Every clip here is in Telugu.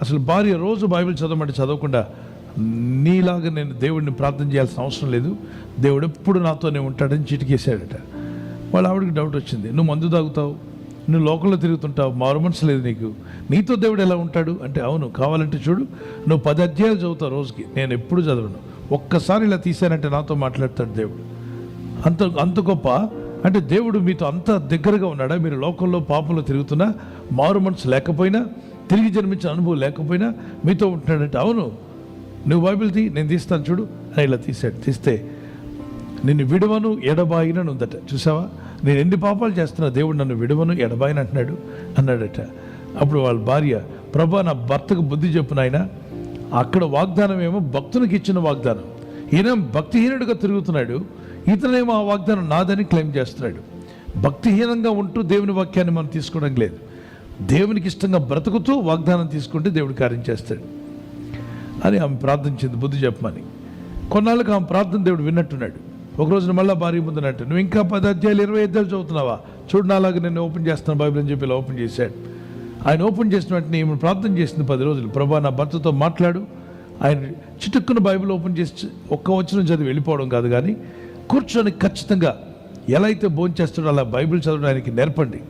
అసలు భార్య రోజు బైబిల్ చదవమంటే చదవకుండా నీలాగా నేను దేవుడిని ప్రార్థన చేయాల్సిన అవసరం లేదు. దేవుడు ఎప్పుడు నాతోనే ఉంటాడని చిటికేశాడట. వాళ్ళ ఆవిడకి డౌట్ వచ్చింది. నువ్వు మందు తాగుతావు? నువ్వు లోకంలో తిరుగుతుంటావు? మారు మనసు లేదు నీకు. నీతో దేవుడు ఎలా ఉంటాడు? అంటే అవును కావాలంటే చూడు. నువ్వు పది అధ్యాయాలు చదువుతావు రోజుకి. నేను ఎప్పుడు చదవను. ఒక్కసారి ఇలా తీశానంటే నాతో మాట్లాడతాడు దేవుడు. అంత అంత గొప్ప? అంటే దేవుడు మీతో అంత దగ్గరగా ఉన్నాడా? మీరు లోకంలో పాపంలో తిరుగుతున్నా మారు మనసు లేకపోయినా తిరిగి జన్మించిన అనుభవం లేకపోయినా మీతో ఉంటున్నాడంటే అవును నువ్వు బైబిల్ తీ నేను తీస్తాను చూడు. అని ఇలా తీసాడు తీస్తే నిన్ను విడవను ఎడబాయినను ఉందట. చూసావా? నేను ఎన్ని పాపాలు చేస్తున్నా దేవుడు నన్ను విడవను ఎడబాయిన అంటున్నాడు. అన్నాడట. అప్పుడు వాళ్ళ భార్య ప్రభా నా భర్తకు బుద్ధి చెప్పు నాయన అక్కడ వాగ్దానం ఏమో భక్తునికి ఇచ్చిన వాగ్దానం. ఈయన భక్తిహీనుడిగా తిరుగుతున్నాడు. ఇతనేమో ఆ వాగ్దానం నాదని క్లెయిమ్ చేస్తున్నాడు. భక్తిహీనంగా ఉంటూ దేవుని వాక్యాన్ని మనం తీసుకోవడం లేదు. దేవునికి ఇష్టంగా బ్రతుకుతూ వాగ్దానం తీసుకుంటే దేవుడు కార్యం చేస్తాడు. అని ఆమె ప్రార్థించింది బుద్ధి చెప్పమని. కొన్నాళ్ళకి ఆమె ప్రార్థన దేవుడు విన్నట్టున్నాడు. ఒక రోజున మళ్ళీ భార్య ముందునట్టు నువ్వు ఇంకా పది అధ్యాయులు ఇరవై అధ్యాయులు చదువుతున్నావా? చూడు నాలాగా నేను ఓపెన్ చేస్తాను బైబిల్ అని చెప్పి ఇలా ఓపెన్ చేశాడు. ఆయన ఓపెన్ చేసిన వెంటనే ఈమె ప్రార్థన చేసింది పది రోజులు. ప్రభా నా భర్తతో మాట్లాడు. ఆయన చిటుక్కున బైబిల్ ఓపెన్ చేసి ఒక్క వచ్చిన చదివి వెళ్ళిపోవడం కాదు కానీ కూర్చొని ఖచ్చితంగా ఎలా అయితే భోజనం చేస్తాడో అలా బైబిల్ చదవడం ఆయనకి నేర్పండి.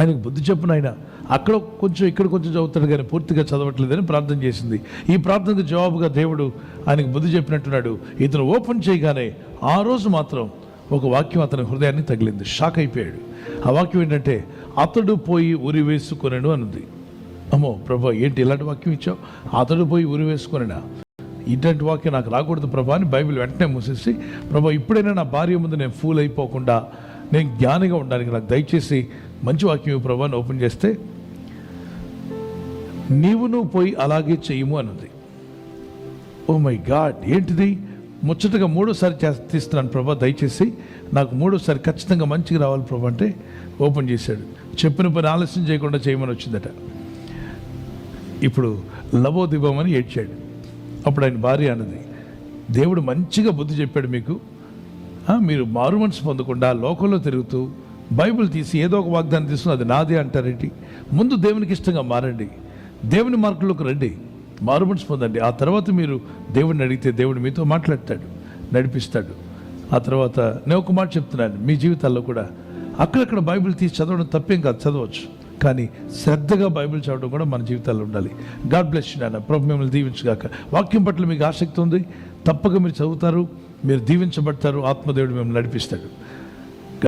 ఆయనకు బుద్ధి చెప్పున ఆయన అక్కడ కొంచెం ఇక్కడ కొంచెం చదువుతాడు కానీ పూర్తిగా చదవట్లేదని ప్రార్థన చేసింది. ఈ ప్రార్థనకు జవాబుగా దేవుడు ఆయనకు బుద్ధి చెప్పినట్టున్నాడు. ఇతను ఓపెన్ చేయగానే ఆ రోజు మాత్రం ఒక వాక్యం అతని హృదయాన్ని తగిలింది. షాక్ అయిపోయాడు. ఆ వాక్యం ఏంటంటే అతడు పోయి ఉరి వేసుకొనడు అన్నది అమ్మో ప్రభా ఏంటి ఇలాంటి వాక్యం ఇచ్చావు? అతడు పోయి ఉరి వేసుకొనినా? ఇటువంటి వాక్యం నాకు రాకూడదు ప్రభా అని బైబిల్ వెంటనే మూసేసి ప్రభా ఇప్పుడైనా నా భార్య ముందు నేను ఫూల్ అయిపోకుండా నేను జ్ఞానిగా ఉండడానికి నాకు దయచేసి మంచి వాక్యం ఇవ్వు అని ఓపెన్ చేస్తే నీవు నువ్వు పోయి అలాగే చేయము అన్నది. ఓ మై గాడ్ ఏంటిది? ముచ్చటగా మూడోసారి తీస్తున్నాను ప్రభా దయచేసి నాకు మూడోసారి ఖచ్చితంగా మంచిగా రావాలి ప్రభా అంటే ఓపెన్ చేశాడు. చెప్పిన పని ఆలస్యం చేయకుండా చేయమని వచ్చిందట. ఇప్పుడు లవోదిభమని ఏడ్చాడు. అప్పుడు ఆయన భార్య అన్నది దేవుడు మంచిగా బుద్ధి చెప్పాడు మీకు. మీరు మారు మనసు పొందకుండా లోకంలో తిరుగుతూ బైబిల్ తీసి ఏదో ఒక వాగ్దానం తీసుకుని అది నాదే అంటారేంటి ముందు దేవునికి ఇష్టంగా మారండి. దేవుని మార్గంలోకి రండి. మారు పొందండి. ఆ తర్వాత మీరు దేవుడిని అడిగితే దేవుడు మీతో మాట్లాడతాడు నడిపిస్తాడు. ఆ తర్వాత నేను ఒక మాట చెప్తున్నాను. మీ జీవితాల్లో కూడా అక్కడక్కడ బైబిల్ తీసి చదవడం తప్పేం కాదు చదవచ్చు. కానీ శ్రద్ధగా బైబిల్ చదవడం కూడా మన జీవితాల్లో ఉండాలి. గాడ్ బ్లెస్ నాన్న. ప్రభు మిమ్మల్ని దీవించగాక. వాక్యం పట్ల మీకు ఆసక్తి ఉంది? తప్పక మీరు చదువుతారు మీరు దీవించబడతారు ఆత్మదేవుడు మిమ్మల్ని నడిపిస్తాడు.